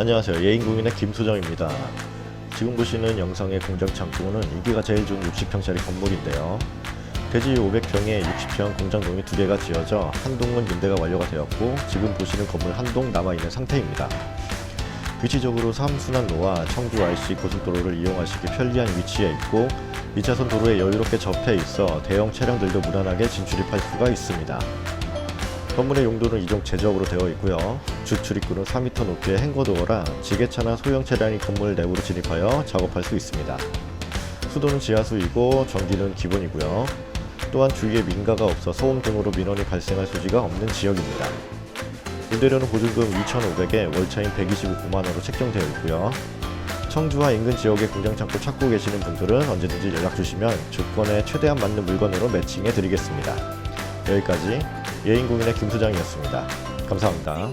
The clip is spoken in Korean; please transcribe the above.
안녕하세요. 예인공인의 김소정입니다. 지금 보시는 영상의 공장 창고는 인기가 제일 좋은 60평짜리 건물인데요. 대지 500평에 60평 공장동이 두 개가 지어져 한 동은 임대가 완료가 되었고 지금 보시는 건물 한 동 남아있는 상태입니다. 위치적으로 삼순환로와 청주 IC 고속도로를 이용하시기 편리한 위치에 있고 2차선 도로에 여유롭게 접해 있어 대형 차량들도 무난하게 진출입할 수가 있습니다. 건물의 용도는 이종 제적으로 되어 있고요. 주 출입구는 4m 높이의 행거도어라 지게차나 소형 차량이 건물 내부로 진입하여 작업할 수 있습니다. 수도는 지하수이고 전기는 기본이고요. 또한 주위에 민가가 없어 소음 등으로 민원이 발생할 소지가 없는 지역입니다. 임대료는 보증금 2,500에 월차인 129만 원으로 책정되어 있고요. 청주와 인근 지역의 공장 창고 찾고 계시는 분들은 언제든지 연락 주시면 조건에 최대한 맞는 물건으로 매칭해 드리겠습니다. 여기까지 예인공인의 김소장이었습니다. 감사합니다.